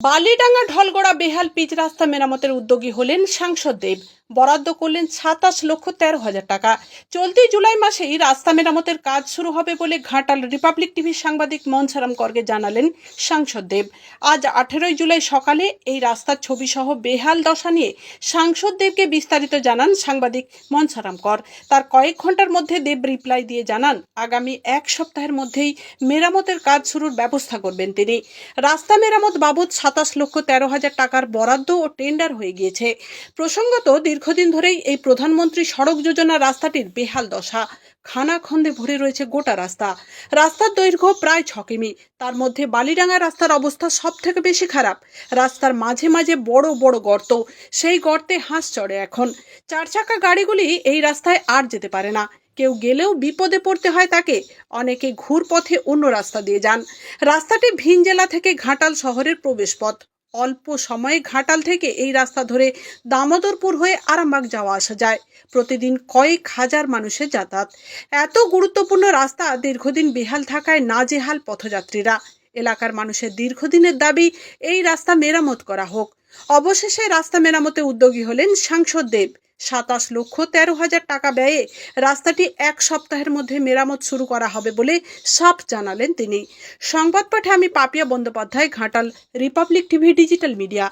বালিডাঙ্গা ঢলগোড়া বেহাল পিচ রাস্তা মেরামতের উদ্যোগী হলেন সাংসদ দেব। বরাদ্দ করলেন সাতাশ লক্ষ তেরো হাজার টাকা। চলতি জুলাই মাসেই রাস্তা মেরামতের কাজ শুরু হবে বলে ঘাটাল রিপাবলিক টিভির সাংবাদিক মনসারাম করগে জানালেন সাংসদ দেব। আজ আঠেরোই জুলাই সকালে এই রাস্তার ছবি সহ বেহাল দশা নিয়ে সাংসদ দেবকে বিস্তারিত জানান সাংবাদিক মনসারাম কর। তার কয়েক ঘণ্টার মধ্যে দেব রিপ্লাই দিয়ে জানান, আগামী এক সপ্তাহের মধ্যেই মেরামতের কাজ শুরুর ব্যবস্থা করবেন তিনি। রাস্তা মেরামত বাবদ সাতাশ লক্ষ তেরো হাজার টাকার বরাদ্দ ও টেন্ডার হয়ে গিয়েছে। প্রসঙ্গত দীর্ঘদিন ধরেই এই প্রধানমন্ত্রী সড়ক যোজনা রাস্তাটির বেহাল দশা। খানাখন্দে ভরে রয়েছে গোটা রাস্তা। রাস্তার দৈর্ঘ্য প্রায় ছ কিমি। তার মধ্যে বালিডাঙ্গা রাস্তার অবস্থা সব থেকে বেশি খারাপ। রাস্তার মাঝে মাঝে বড় বড় গর্ত। সেই গর্তে হাঁস চড়ে এখন। চার চাকা গাড়িগুলি এই রাস্তায় আর যেতে পারে না। কেউ গেলেও বিপদে পড়তে হয় তাকে। অনেকে ঘুর পথে অন্য রাস্তা দিয়ে যান। রাস্তাটি ভিন জেলা থেকে ঘাটাল শহরের প্রবেশপথ। অল্প সময়ে ঘাটাল থেকে এই রাস্তা ধরে দামোদরপুর হয়ে আরামবাগ যাওয়া আসা যায়। প্রতিদিন কয়েক হাজার মানুষের যাতায়াত। এত গুরুত্বপূর্ণ রাস্তা দীর্ঘদিন বেহাল থাকায় নাজেহাল পথযাত্রীরা। এলাকার মানুষের দীর্ঘদিনের দাবি, এই রাস্তা মেরামত করা হোক। অবশেষে রাস্তা মেরামতে উদ্যোগী হলেন সাংসদ দেব। সাতাশ লক্ষ তেরো হাজার টাকা ব্যয়ে রাস্তাটি এক সপ্তাহের মধ্যে মেরামত শুরু করা হবে বলে সাফ জানালেন তিনি। সংবাদ পাঠে আমি Papiya Bandyopadhyay, Ghatal, Republic TV, digital media.